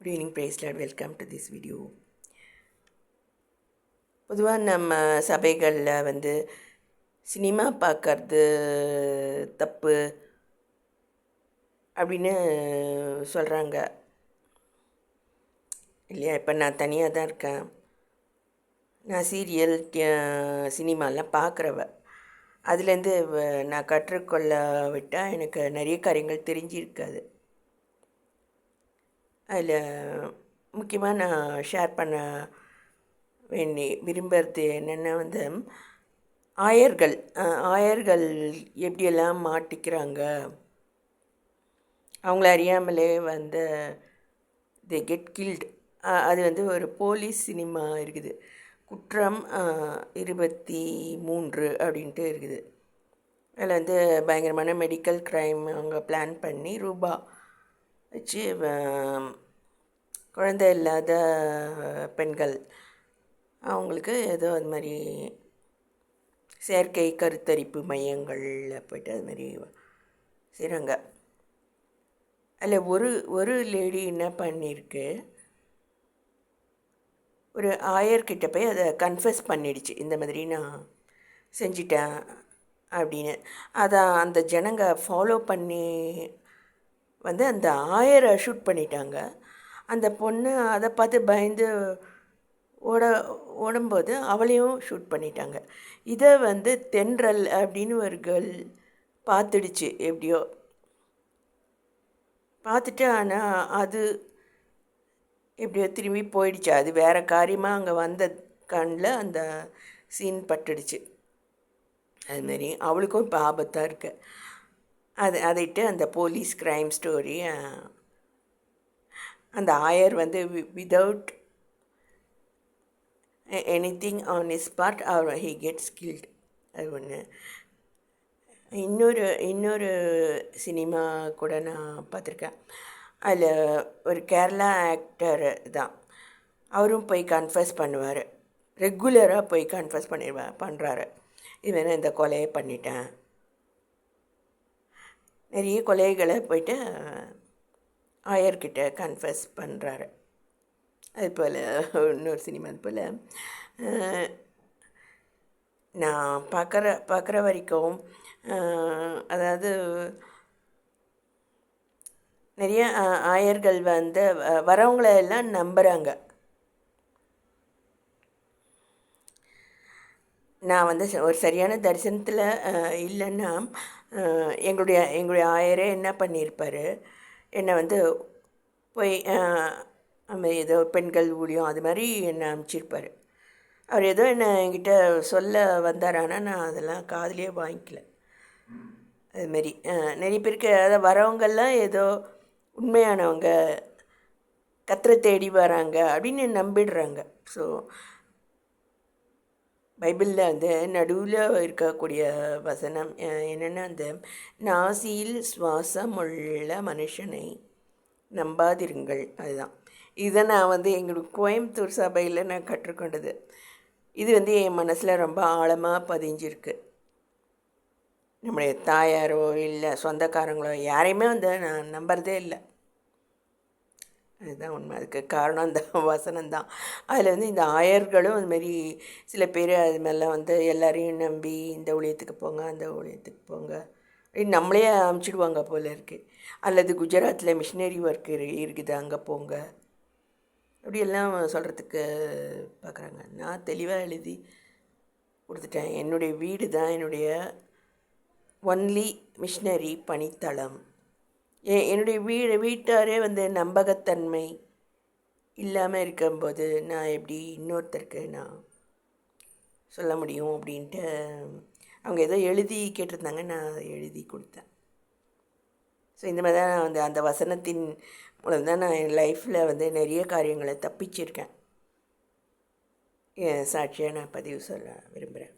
Good evening praise Lord welcome to this video பொதுவாக நம்ம சபைகளில் வந்து சினிமா பார்க்கறது தப்பு அப்படின்னு சொல்கிறாங்க இல்லையா? இப்போ நான் தனியாக தான் இருக்கேன். நான் சீரியல் சினிமாலாம் பார்க்குறவ அதுலேருந்து வ- நான் கற்றுக்கொள்ள விட்டால் எனக்கு நிறைய காரியங்கள் தெரிஞ்சிருக்காது. அதில் முக்கியமாக நான் ஷேர் பண்ண வேண்டி விரும்புறது என்னென்னா வந்து ஆயர்கள் ஆயர்கள் எப்படியெல்லாம் மாட்டிக்கிறாங்க? அவங்கள அறியாமலே வந்து தி கெட் கில்டு அது வந்து ஒரு போலீஸ் சினிமா இருக்குது. குற்றம் இருபத்தி மூன்று அப்படின்ட்டு இருக்குது. அதில் வந்து பயங்கரமான மெடிக்கல் க்ரைம் அவங்க பிளான் பண்ணி ரூபா வச்சு குழந்தை இல்லாத பெண்கள். அவங்களுக்கு ஏதோ அது மாதிரி செயற்கை கருத்தரிப்பு மையங்களில் போய்ட்டு அது மாதிரி செய்கிறாங்க அதில் ஒரு ஒரு லேடி என்ன பண்ணியிருக்கு ஒரு ஆயர்கிட்ட போய் அதை கன்ஃபஸ் பண்ணிடுச்சு. இந்த மாதிரி நான் செஞ்சிட்டேன் அப்படின்னு. அதை அந்த ஜனங்க ஃபாலோ பண்ணி வந்து அந்த ஆயரை ஷூட் பண்ணிட்டாங்க. அந்த பொண்ணு அதை பார்த்து பயந்து ஓட ஓடும்போது அவளையும் ஷூட் பண்ணிட்டாங்க. இதை வந்து தென்றல் அப்படின்னு ஒரு கேர்ள் பார்த்துடுச்சு எப்படியோ. பார்த்துட்டு ஆனால் அது எப்படியோ திரும்பி போயிடுச்சு. அது வேறு காரியமாக அங்கே வந்த கண்ணில் அந்த சீன் பட்டுடுச்சு. அதுமாரி அவளுக்கும் இப்போ ஆபத்தாக இருக்கு. அது அதைட்டு அந்த போலீஸ் க்ரைம் ஸ்டோரி அந்த ஆயர் வந்து without anything on is part our he gets guilt அது ஒன்று இன்னொரு இன்னொரு சினிமா கூட நான் பார்த்துருக்கேன். அதில் ஒரு கேரளா ஆக்டர் தான். அவரும் போய் கன்ஃபஸ் பண்ணுவார். ரெகுலராக போய் கன்ஃபஸ் பண்ணிடுவா பண்ணுறாரு இவன் இந்த கொலையை பண்ணிட்டேன். நிறைய கொலைகளை போயிட்டு ஆயர்கிட்ட கன்ஃபஸ் பண்ணுறாரு அது போல் இன்னொரு சினிமா அது போல் நான் பார்க்குற பார்க்குற வரைக்கும் அதாவது நிறைய ஆயர்கள் வந்து வ- வரவங்கள எல்லாம் நம்புகிறாங்க நான் வந்து ச- ஒரு சரியான தரிசனத்தில் இல்லைன்னா எங்களுடைய எங்களுடைய ஆயரே என்ன பண்ணியிருப்பார் என்னை வந்து போய் அந்த மாதிரி ஏதோ பெண்கள் ஊழியம் அது மாதிரி என்னை அனுப்பிச்சிருப்பார். அவர் ஏதோ என்னை என்கிட்ட சொல்ல வந்தார் ஆனால் நான் அதெல்லாம் காதலியே வாங்கிக்கல. அதுமாரி நிறைய பேருக்கு அதாவது வரவங்கெல்லாம் ஏதோ உண்மையானவங்க கத்திர தேடி வராங்க அப்படின்னு நம்பிடுறாங்க. ஸோ பைபிளில் வந்து நடுவில் இருக்கக்கூடிய வசனம் என்னென்னா அந்த நாசியில் சுவாசம் உள்ள மனுஷனை நம்பாதிருங்கள். அதுதான். இதை நான் வந்து எங்களுக்கு கோயம்புத்தூர் சபையில் நான் கற்றுக்கொண்டது. இது வந்து என் மனசில் ரொம்ப ஆழமாக பதிஞ்சிருக்கு. நம்முடைய தாயாரோ இல்லை சொந்தக்காரங்களோ யாரையுமே வந்து நான் நம்புறதே இல்லை. அதுதான் உண்மை. அதுக்கு காரணம் அந்த வசனம் தான். அதில் வந்து இந்த ஆயர்களும் அதுமாரி சில பேர் அது மாதிரிலாம் வந்து எல்லாரையும் நம்பி இந்த ஊழியத்துக்கு போங்க அந்த ஊழியத்துக்கு போங்க அப்படின்னு நம்மளே அமுச்சிடுவாங்க போல இருக்குது அல்லது குஜராத்தில் மிஷினரி ஒர்க் இருக்குது அங்கே போங்க. அப்படியெல்லாம் சொல்கிறதுக்கு பார்க்குறாங்க நான் தெளிவாக எழுதி கொடுத்துட்டேன். என்னுடைய வீடு தான் என்னுடைய ஒன்லி மிஷினரி பணித்தளம். என்னுடைய வீடு வீட்டாரே வந்து நம்பகத்தன்மை இல்லாமல் இருக்கும்போது நான் எப்படி இன்னொருத்தருக்கு நான் சொல்ல முடியும் அப்படின்ட்டு அவங்க ஏதோ எழுதி கேட்டிருந்தாங்க நான் எழுதி கொடுத்தேன். ஸோ இந்த மாதிரி தான் நான் வந்து அந்த வசனத்தின் மூலம் தான் நான் என் லைஃப்பில் வந்து நிறைய காரியங்களை தப்பிச்சிருக்கேன். என் சாட்சியாக நான் பதிவு சொல்ல விரும்புகிறேன்